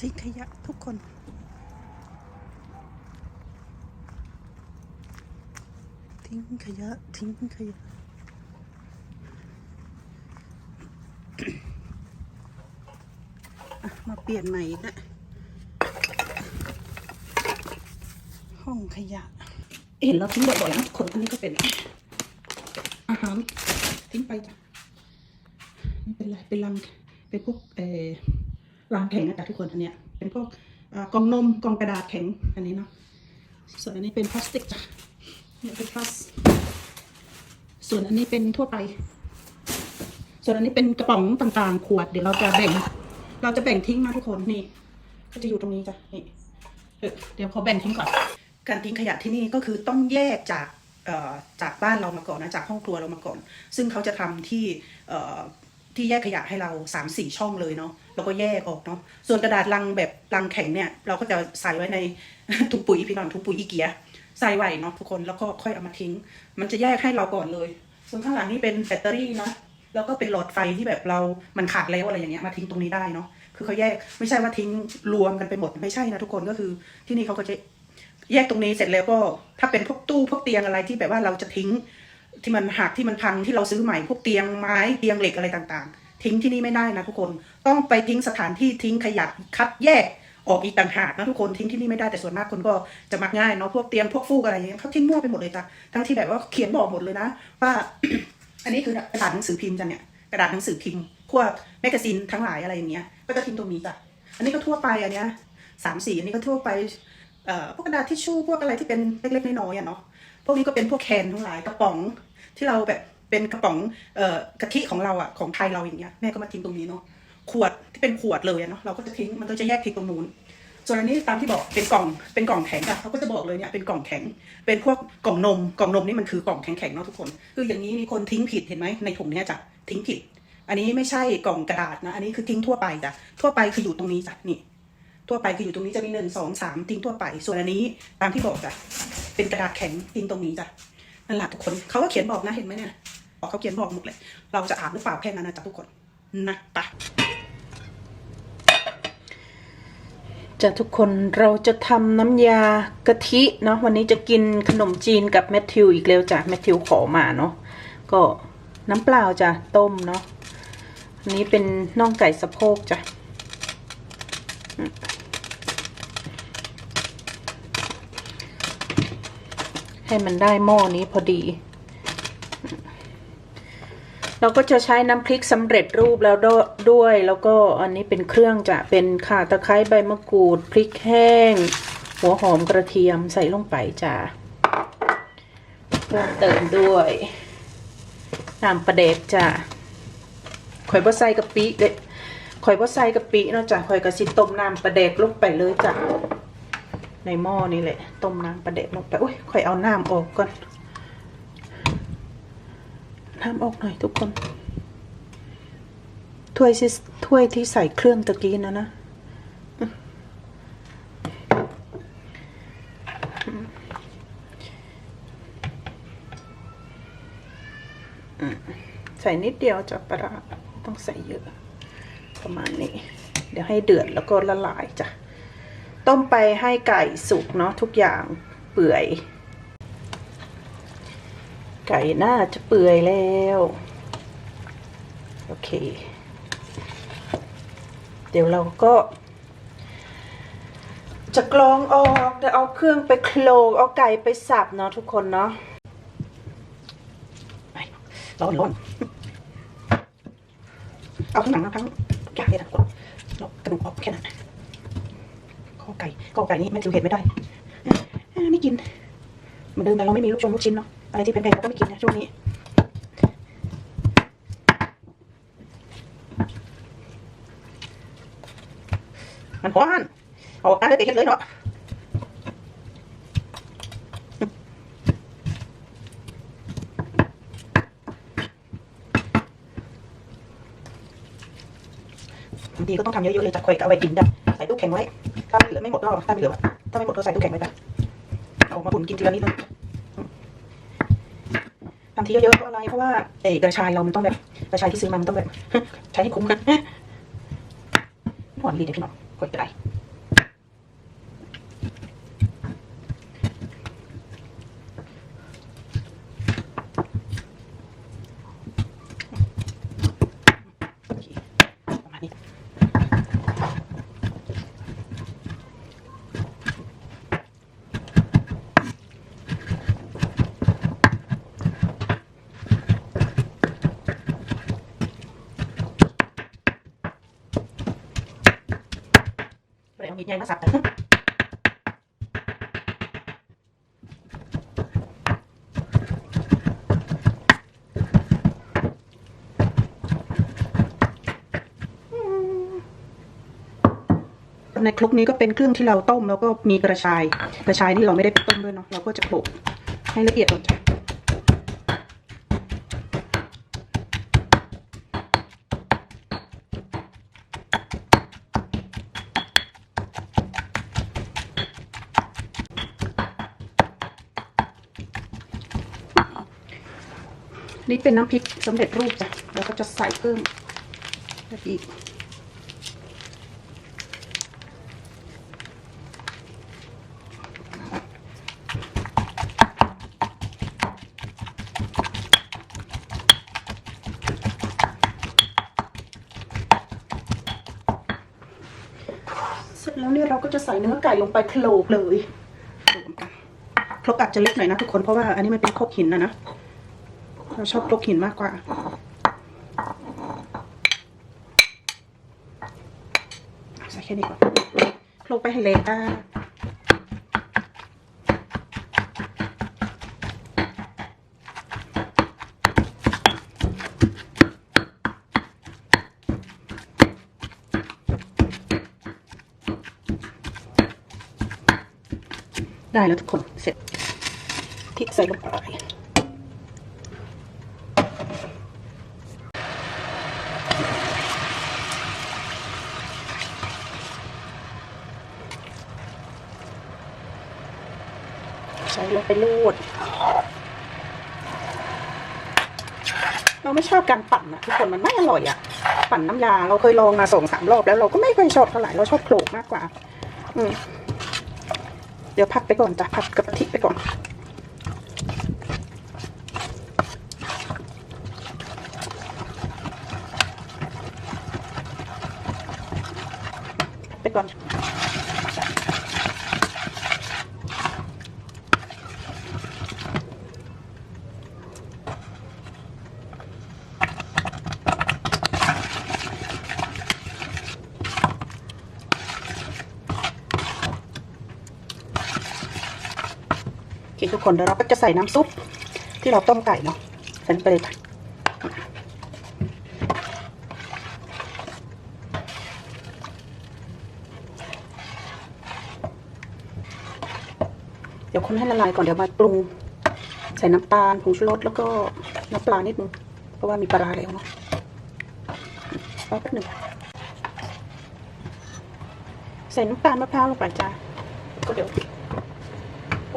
ทิ้งขยะทุกคน ทิ้งขยะ ทิ้งขยะมาเปลี่ยนใหม่อีกแล้วห้องขยะ เห็นเราทิ้งบ่อยๆนะคนอันนี้ก็เป็นอาหารทิ้งไปจ้ะนี่เป็นอะไรเป็นลังเป็นพวกเออ ลังแข็งนะจ๊ะทุกคนอันเนี้ยเป็นพวกกล่องนมกล่องกระดาษแข็งอันนี้เนาะส่วนอันนี้เป็นพลาสติกจ้ะเนี่ยเป็นพลาสส่วนอันนี้เป็นทั่วไป ส่วนอันนี้เป็นกระป๋องต่างๆ ขวดเดี๋ยวเราจะแบ่ง เราจะแบ่งทิ้งนะทุกคนนี่ก็จะอยู่ตรงนี้จ้ะนี่เดี๋ยวขอแบ่งทิ้งก่อน การทิ้งขยะที่นี่ก็คือต้องแยกจากจากบ้านเรามาก่อนนะจากห้องครัวเรามาก่อน ซึ่งเขาจะทำที่ ที่แยกขยะให้เรา3ามสี่ช่องเลยเนาะแล้วก็แยกออกเนาะส่วนกระดาษลังแบบลังแข็งเนี่ย เราก็จะใส่ไว้ในถุงปุ๋ยพี่น้องถุงปุ๋ยอีเกียใส่ไว้เนาะทุกคนแล้วก็ค่อยเอามาทิ้ง มันจะแยกให้เราก่อนเลย ส่วนข้างหลังนี่เป็นแบตเตอรี่นะแล้วก็เป็นหลอดไฟที่แบบเรา มันขาดแล้วอะไรอย่างเงี้ยมาทิ้งตรงนี้ได้เนาะคือเขาแยกไม่ใช่ว่าทิ้งรวมกันไปหมดไม่ใช่นะทุกคนก็คือที่นี่เขาก็จะแยกตรงนี้เสร็จแล้วก็ถ้าเป็นพวกตู้พวกเตียงอะไรที่แบบว่าเราจะทิ้ง ที่มันหักที่มันพังที่เราซื้อใหม่พวกเตียงไม้เตียงเหล็กอะไรต่างๆ ทิ้งที่นี่ไม่ได้นะทุกคนต้องไปทิ้งสถานที่ทิ้งขยะคัดแยกออกอีกต่างหากนะทุกคนทิ้งที่นี่ไม่ได้แต่ส่วนมากคนก็จะมักง่ายเนาะพวกเตียงพวกฟูกอะไรอย่างเงี้ยเขาทิ้งมั่วไปหมดเลยจ้ะทั้งที่แบบว่าเขียนบอกหมดเลยนะ ว่าอันนี้คือกระดาษหนังสือพิมพ์จ้ะเนี่ยกระดาษหนังสือพิมพ์พวกแมกกาซีนทั้งหลายอะไรอย่างเงี้ยก็จะทิ้งตรงนี้จ้ะอันนี้ก็ทั่วไปอันเนี้ยสามสี่อันนี้ก็ทั่วไปเอ่อพวกกระดาษทิชชู่พวกอะไรที่เป็นเล็กๆน้อยๆอะเนาะพวกนี้ก็เป็นพวกแคนทั้งหลายกระป๋อง ที่เราแบบเป็นกระป๋องเอ่อกะทิของเราอะของไทยเราอย่างเงี้ยแม่ก็มาทิ้งตรงนี้เนาะขวดที่เป็นขวดเลยเนาะเราก็จะทิ้งมันก็จะแยกทิ้งตรงนู้นส่วนอันนี้ตามที่บอกเป็นกล่องเป็นกล่องแข็งอะเขาก็จะบอกเลยเนี่ยเป็นกล่องแข็ง เป็นพวกกล่องนมกล่องนมนี่มันคือกล่องแข็งๆเนาะทุกคน คืออย่างนี้มีคนทิ้งผิดเห็นไหมในถุงเนี้ยจ้ะทิ้งผิด อันนี้ไม่ใช่กล่องกระดาษนะอันนี้คือทิ้งทั่วไปจ้ะทั่วไปคืออยู่ตรงนี้จ้ะนี่ ทั่วไปคืออยู่ตรงนี้จะมีหนึ่งสองสามทิ้งทั่วไป ส่วนอันนี้ตามที่บอกจ้ะเป็นกระดาษแข็งทิ้งตรงนี้จ้ะ นั่นแหละทุกคนเขาก็เขียนบอกนะเห็นไหมเนี่ยบอกเขาเขียนบอกหมดเลย เราจะอ่านหรือเปล่าแค่นั้นนะจ้ะทุกคนนะไปะจ้ะทุกคนเราจะทำน้ำยากะทิเนาะวันนี้จะกินขนมจีนกับแมทธิวอีกแล้วจ้ะแมทธิวขอมาเนาะก็น้ำเปล่าจ้ะต้มเนาะอันนี้เป็นน่องไก่สะโพกจ้ะ ให้มันได้หม้อนี้พอดี เราก็จะใช้น้ำพริกสำเร็จรูปแล้วด้วย แล้วก็อันนี้เป็นเครื่องจะเป็นข่าตะไคร้ใบมะกรูด พริกแห้ง หัวหอมกระเทียมใส่ลงไปจ้ะเพิ่มเติมด้วยน้ำปลาเด็กจ้ะข่อยบ่ใส่กะปิเด็ข่อยบ่ใส่กะปิเนาะจ้ะข่อยก็สิต้มน้ำปลาเด็กลงไปเลยจ้ะ ในหม้อนี่แหละ ต้มน้ำปลาเด็กลงไปอุ้ยค่อยเอาน้ำออกก่อน น้ำออกหน่อยทุกคน ถ้วยที่ถ้วยที่ใส่เครื่องตะกี้นะนะใส่นิดเดียวจะปลาร้าไม่ต้องใส่เยอะ ประมาณนี้ เดี๋ยวให้เดือดแล้วก็ละลายจ้ะ ต้มไปให้ไก่สุกเนาะทุกอย่างเปื่อย ไก่น่าจะเปื่อยแล้ว โอเค เดี๋ยวเราก็ จะกรองออกเดี๋ยวเอาเครื่องไปโคลกเอาไก่ไปสับเนาะทุกคนเนาะไปร้อนร้อนเอาทั้งหนังนะทั้งทุกอย่างเลยทุกคนเรากระดูกออกแค่นั้น ข้อไก่ข้อไก่นี่แม่จิวเห็นไม่ได้ไม่กินเหมือนเดิมแต่เราไม่มีลูกชงลูกชิ้นเนาะอะไรที่เป็นแพงๆเราก็ไม่กินนะช่วงนี้มันฮ้อนออกมาเลยติดกันเลยเนาะบางทีก็ต้องทำเยอะๆเลยจะคอยเอาไว้กินได้ใส่ตู้แข็งไว้ ถ้าไม่เหลือไม่หมดก็ถ้าไม่เหลือถ้าไม่หมดก็ใส่ตู้แข็งไว้จ้ะเอามาปุ่นกินทีละนิดนึงทำทีเยอะๆเพราะอะไร เพราะว่าเอกระชายเรามันต้องแบบกระชายที่ซื้อมามันต้องแบบ ใช้ให้คุ้มกันหวานดีเดี๋ยวพี่น้องกดไลค์เคประมาณนี้ ไปเอามีดใหญ่มาสับกันในคลุกนี้ก็เป็นเครื่องที่เราต้มแล้วก็มีกระชาย กระชายนี่เราไม่ได้ต้มด้วยเนาะเราก็จะโขลกให้ละเอียดก่อนจ้ะ นี่เป็นน้ำพริกสำเร็จรูปจ้ะแล้วก็จะใส่เพิ่มอีกเสร็จแล้วเนี่ยเราก็จะใส่เนื้อไก่ลงไปโขลกเลยโขลกกันครกอาจจะเล็กหน่อยนะทุกคนเพราะว่าอันนี้มันเป็นครกหินนะนะ เราชอบครกหินมากกว่าใส่แค่นี้ก่อนโขลกไปให้เละอะได้แล้วทุกคน เสร็จพริกใส่ลงไปใส่ลง ไปลูด เราไม่ชอบการปั่นอะทุกคนมันไม่อร่อยอะปั่นน้ำยา เราเคยลองมาสองสามรอบแล้วเราก็ไม่ค่อยชอบเท่าไหร่เราชอบโขลกมากกว่า อืมเดี๋ยวพักไปก่อนจ้ะพักกะทิไปก่อน เคทุกคนเดี๋ยวเราก็จะใส่น้ำซุปที่เราต้มไก่เนาะใส่ไปเลยค่ะเดี๋ยวคนให้ละลายก่อนเดี๋ยวมาปรุง ใส่น้ำตาลผงชูรสแล้วก็น้ำปลานิดนึงเพราะว่ามีปลาแล้วเนาะแป๊บหนึ่งใส่น้ำตาลมะพร้าวลงไปจ้า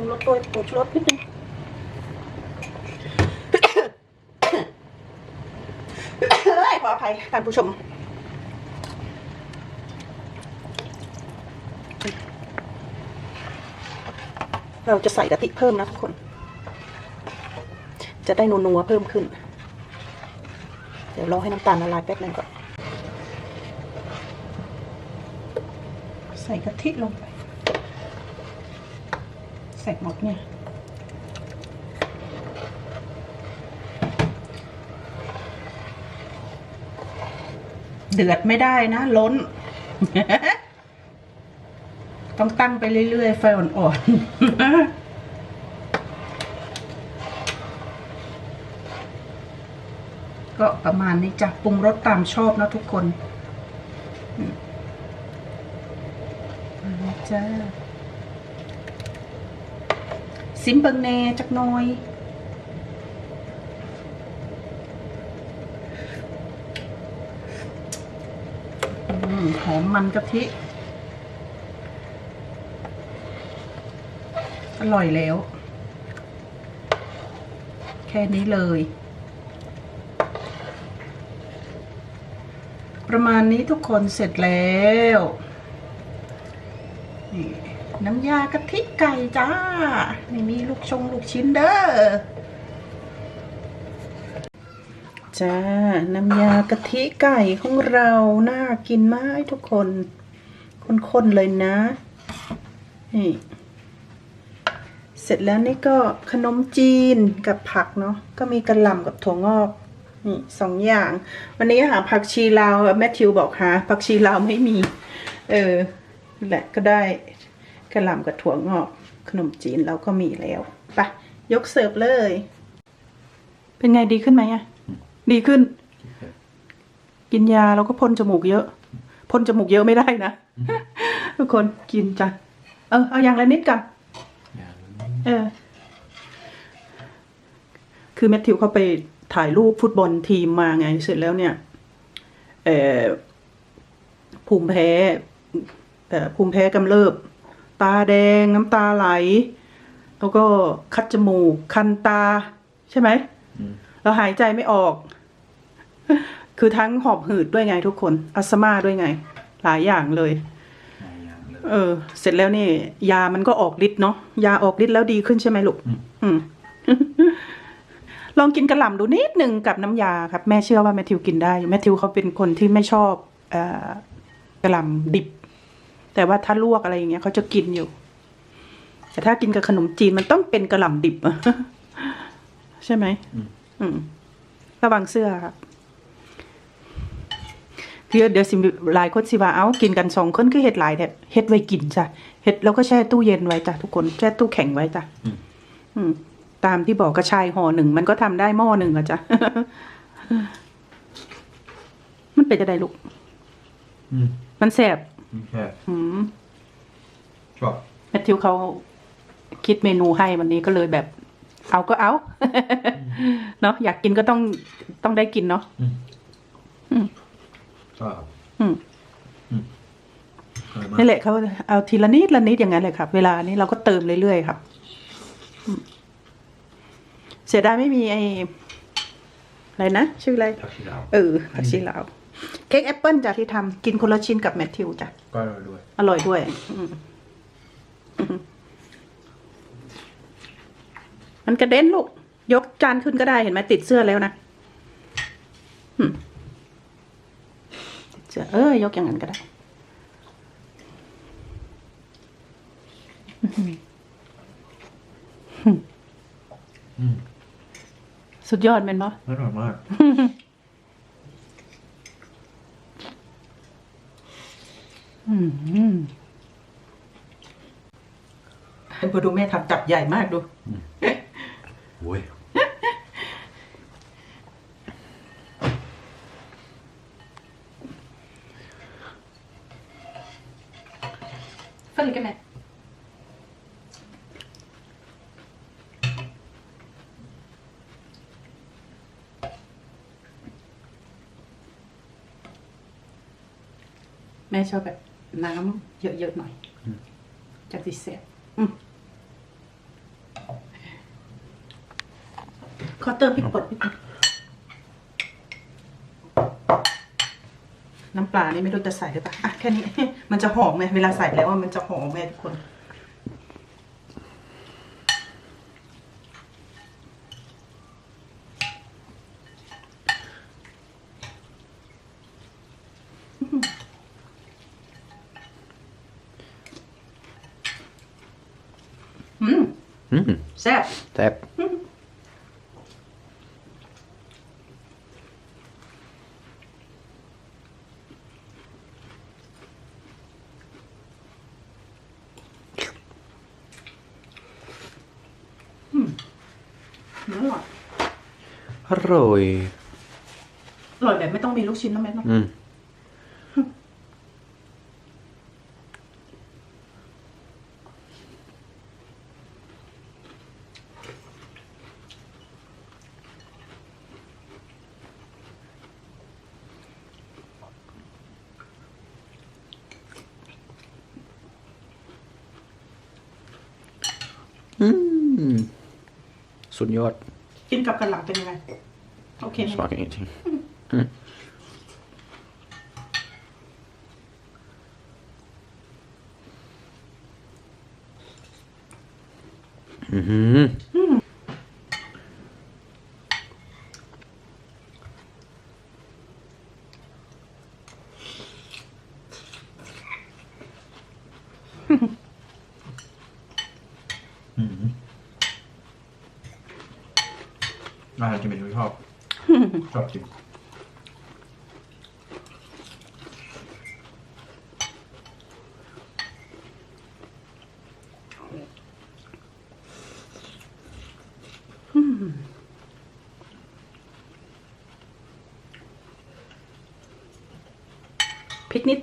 ผมลดตัวผงชูรสนิดนึงเฮ้ยขออภัยท่านผู้ชมเราจะใส่กะทิเพิ่มนะทุกคน จะได้นัวๆเพิ่มขึ้น เดี๋ยวรอให้น้ำตาลละลายแป๊บนึงก่อน ใส่กะทิลงไป ใส่หมดเนี่ยเดือดไม่ได้นะ ล้น ต้องตั้งไปเรื่อย ๆ ไฟอ่อนๆก็ประมาณนี้จ้ะปรุงรสตามชอบนะทุกคนอืมเอาละจ้า ซิมเบิงแน่จักน่อยอหอมมันกะทิ อร่อยแล้ว แค่นี้เลย ประมาณนี้ทุกคนเสร็จแล้ว นี่น้ำยากะ ทิไก่จ้า ไม่มีลูกชงลูกชิ้นเด้อ จ้า น้ำยากะทิไก่ของเรา น่ากินมากทุกคน ข้นๆเลยนะ นี่ เสร็จแล้วนี่ก็ขนมจีนกับผักเนาะ ก็มีกระหล่ำกับถั่วงอกนี่สองอย่าง วันนี้หาผักชีลาวแมทธิวบอกหาผักชีลาวไม่มี เออแหละก็ได้ กระหล่ำกับถั่วงอกขนมจีนเราก็มีแล้วไปะยกเสิร์ฟเลย เป็นไงดีขึ้นไหมอะดีขึ้น กินยาแล้วก็พ่นจมูกเยอะพ่นจมูกเยอะไม่ได้นะ ทุกคนกินจ้ะเออเอาอย่างละนิดกันเออ คือแมทธิวเขาไปถ่ายรูปฟุตบอลทีมมาไงเสร็จแล้วเนี่ย เออภูมิแพ้เอ่อภูมิแพ้กำเริบ ตาแดงน้ำตาไหล แล้วก็คัดจมูก คันตา ใช่ไหมแล้วหายใจไม่ออก คือทั้งหอบหืดด้วยไงทุกคน อัสมาด้วยไง หลายอย่างเลย เออ เสร็จแล้วนี่ ยามันก็ออกฤทธิ์เนาะยาออกฤทธิ์แล้วดีขึ้นใช่ไหมลูกอืมลองกินกระหล่ำดูนิดหนึ่งกับน้ำยาครับ แม่เชื่อว่าแมทธิวกินได้แมทธิวเขาเป็นคนที่ไม่ชอบเอ่อกระหล่ำดิบ แต่ว่าถ้าลวกอะไรอย่างเงี้ยเขาจะกินอยู่ แต่ถ้ากินกับขนมจีนมันต้องเป็นกระหล่ำดิบใช่ไหมอืมระวังเสื้อครับคือเดี๋ยวสิหลายคนสิว่าเอากินกันสองคนคือเห็ดหลายแต่เห็ดไว้กินจ้ะเห็ดแล้วก็แช่ตู้เย็นไว้จ้ะทุกคนแช่ตู้แข็งไว้จ้ะอืมอืมตามที่บอกกระชายห่อหนึ่งมันก็ทำได้หม้อหนึ่งอะจ้ะมันเป็นจะได้ลูกอืมมันแสบ แค่อืมชอบแมทธิวเขาคิดเมนูให้วันนี้ก็เลยแบบ เอาก็เอา เนาะอยากกินก็ต้องต้องได้กินเนาะชอบอืมอร่อยมากนี่แหละเขาเอาทีละนิดละนิดอย่างนั้นเลยครับเวลานี้เราก็เติมเรื่อยๆครับอืมเสียดายไม่มีไอ้อะไรนะชื่ออะไรผักชีลาว เออผักชีลาว เค้กแอปเปิลจ้ะที่ทำกินคนละชิ้นกับแมทธิวจ้ะก็อร่อยด้วยอร่อยด้วยอืมอืมมันกระเด็นลูก ยกจานขึ้นก็ได้เห็นไหมติดเสื้อแล้วนะอืมติดเสื้อเออยกอย่างนั้นก็ได้อืมสุดยอดแม่นปะ อร่อยมาก อืม พอดูแม่ทำจับใหญ่มากดูโอ้ย phân cái này mẹ cho แบบ น้ำเยอะๆหน่อยจากที่เสียอืมขอเติมพริกป่นนิดนึงน้ำปลานี่ไม่รู้จะใส่หรือเปล่าอะแค่นี้ มันจะหอมไงเวลาใส่แล้วว่ามันจะหอมไงทุกคน อืม อืม แซ่บ แซ่บ อร่อย อร่อยอร่อยแบบไม่ต้องมีลูกชิ้นนะแม่เนาะอืมอืมสุดยอด กินกับกันหลังเป็นยังไง โอเคไหมคเอือหือ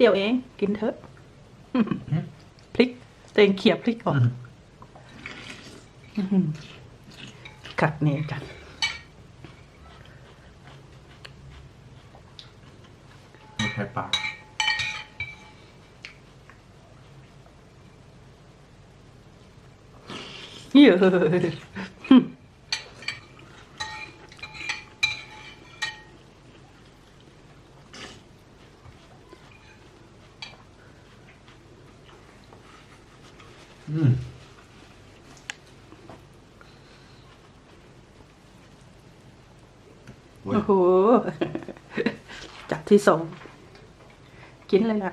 เดียวเอง กินเถอะพริกตัวเองเขี่ยพริกออกกัดเนี่ยจันไม่ใช่ปากเยอะ อืม เว้ย โอ้โห จับ ที่สองกินเลยล่ะ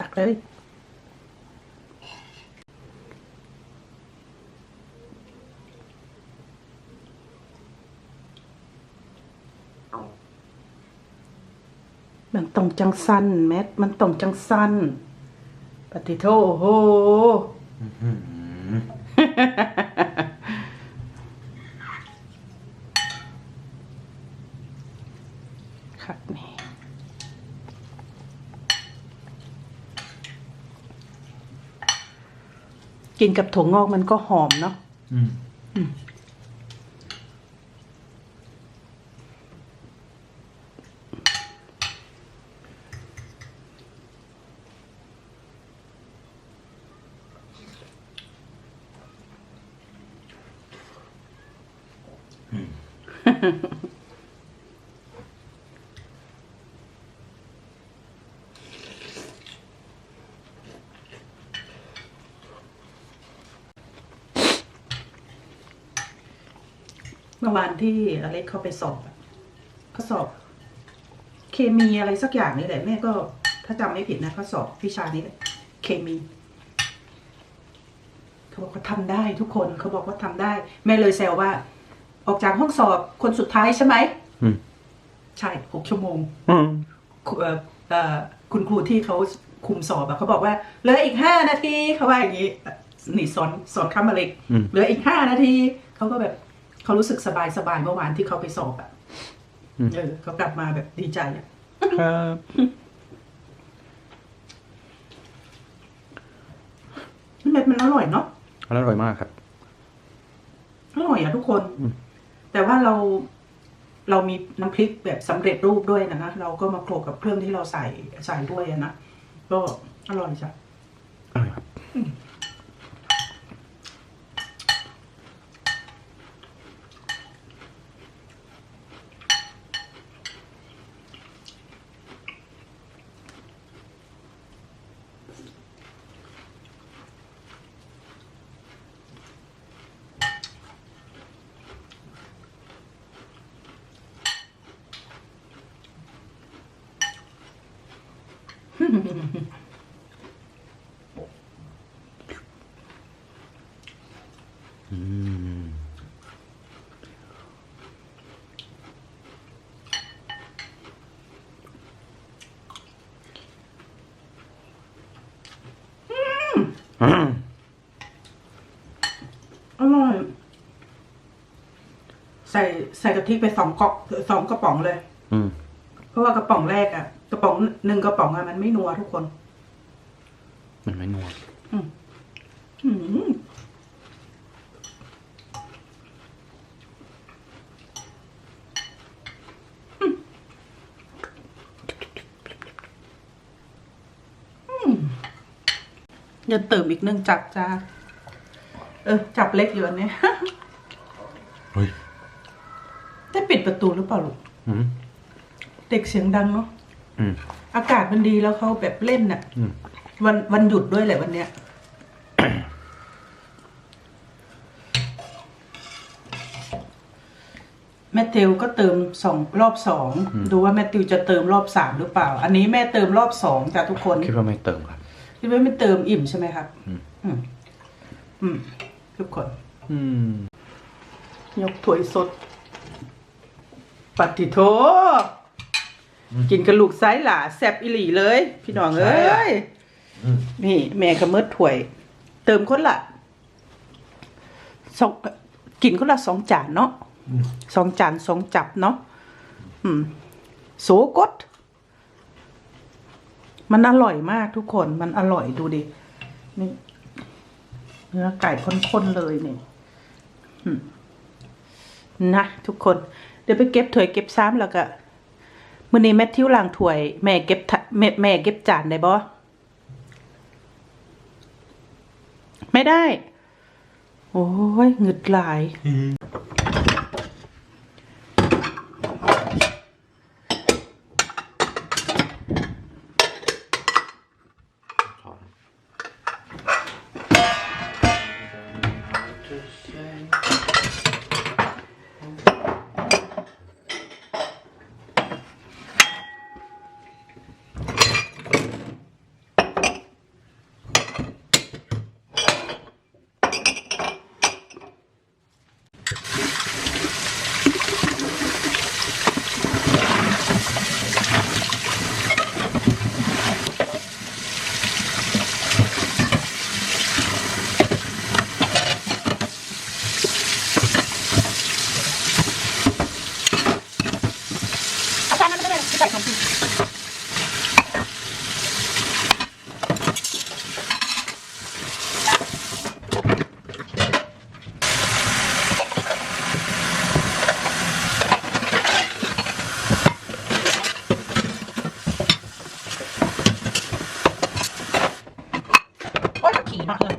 ตักเลยมันต้องจังสั้นแมทมันต้องจังสั้นปฏิโทโอ้โห คักนี่ กินกับถั่วงอกมันก็หอมเนาะอืม เมื่อวานที่อเล็กเขาไปสอบอะเขาสอบ เคมีอะไรสักอย่างนี่แหละแม่ก็ถ้าจำไม่ผิดนะเขาสอบวิชานี้แหละเคมีเขาบอกว่าทำได้ทุกคนเขาบอกว่าทำได้ แม่เลยแซวว่า ออกจากห้องสอบคนสุดท้ายใช่ไหมอืมใช่หกชั่วโมงอืมคุเอ่อเอ่อคุณครูที่เขาคุมสอบอะเขาบอกว่าเหลืออีกห้านาทีเขาว่าอย่างนี้นี่สอนสอนคำอะไรอืมเหลืออีกห้านาทีเขาก็แบบ เขารู้สึกสบายสบายเมื่อวานที่เขาไปสอบอะเออเขากลับมาแบบดีใจอะครับมันแบบมันอร่อยเนาะอร่อยมากครับอร่อยอะทุกคนอืมแต่ว่าเราเรามีน้ำพริกแบบสำเร็จรูปด้วยนะนะเราก็มาโขลกกับเครื่องที่เราใส่ใส่ด้วยอะนะก็อร่อยจ้ะอร่อยครับ อืมอืมอร่อย ใส่ใส่กะทิไปสองกอกสองกระป๋องเลย อืม เพราะว่ากระป๋องแรกอะกระป๋องหนึ่งกระป๋องอะมันไม่นัวทุกคน อย่าเติมอีกหนึ่งจับจ้าเออ จับเล็กอยู่อันนี้ เฮ้ยได้ปิดประตูหรือเปล่าลูกเด็กเสียงดังเนาะอากาศมันดีแล้วเขาแบบเล่นน่ะวันวันหยุดด้วยแหละวันเนี้ย แม่เทวก็เติมสองรอบสอง ดูว่าแม่ติวจะเติมรอบสามหรือเปล่า อันนี้แม่เติมรอบสองจ้ะทุกคน คิดว่าไม่เติมครับ คิดว่าไม่เติมอิ่มใช่ไหมครับ อืม อืมอืมทุกคน อืม ยกถ้วยสด ปัติโทกินกระลูกไซส์หล่าแซบอิหลีเลย พี่น้องเอ้ยอืมนี่ แม่ก็เมิดถ้วย เติมคนละสองกินคนละสองจานเนาะสองจานสองจับเนาะอืม โสกด มันอร่อยมากทุกคน มันอร่อยดูดิ นี่ เนื้อไก่ข้นๆเลยนี่อืมนะทุกคน เดี๋ยวไปเก็บถ้วยเก็บซ้ำแล้วก็มื้อนี้แม่ทิวล้างถ้วย แม่เก็บแม่แม่เก็บจานได้บ่ไม่ได้ โอ้ยหงึดหลาย โอ้ยขี่มาเออ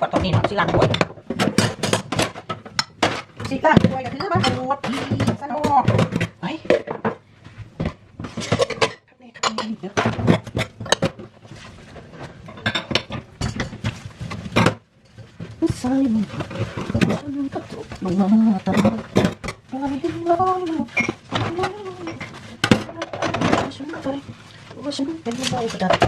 กดตรงนี้เนาะสิลังด้วยสิลังด้วยก็คือมาโหดพี่สนุกไปครับนี่ครับนี่เดี๋ยวใส่มันก็จบลงมาตลอดอะไรรออยู่ฉันไปว่าฉันเป็นใบกระด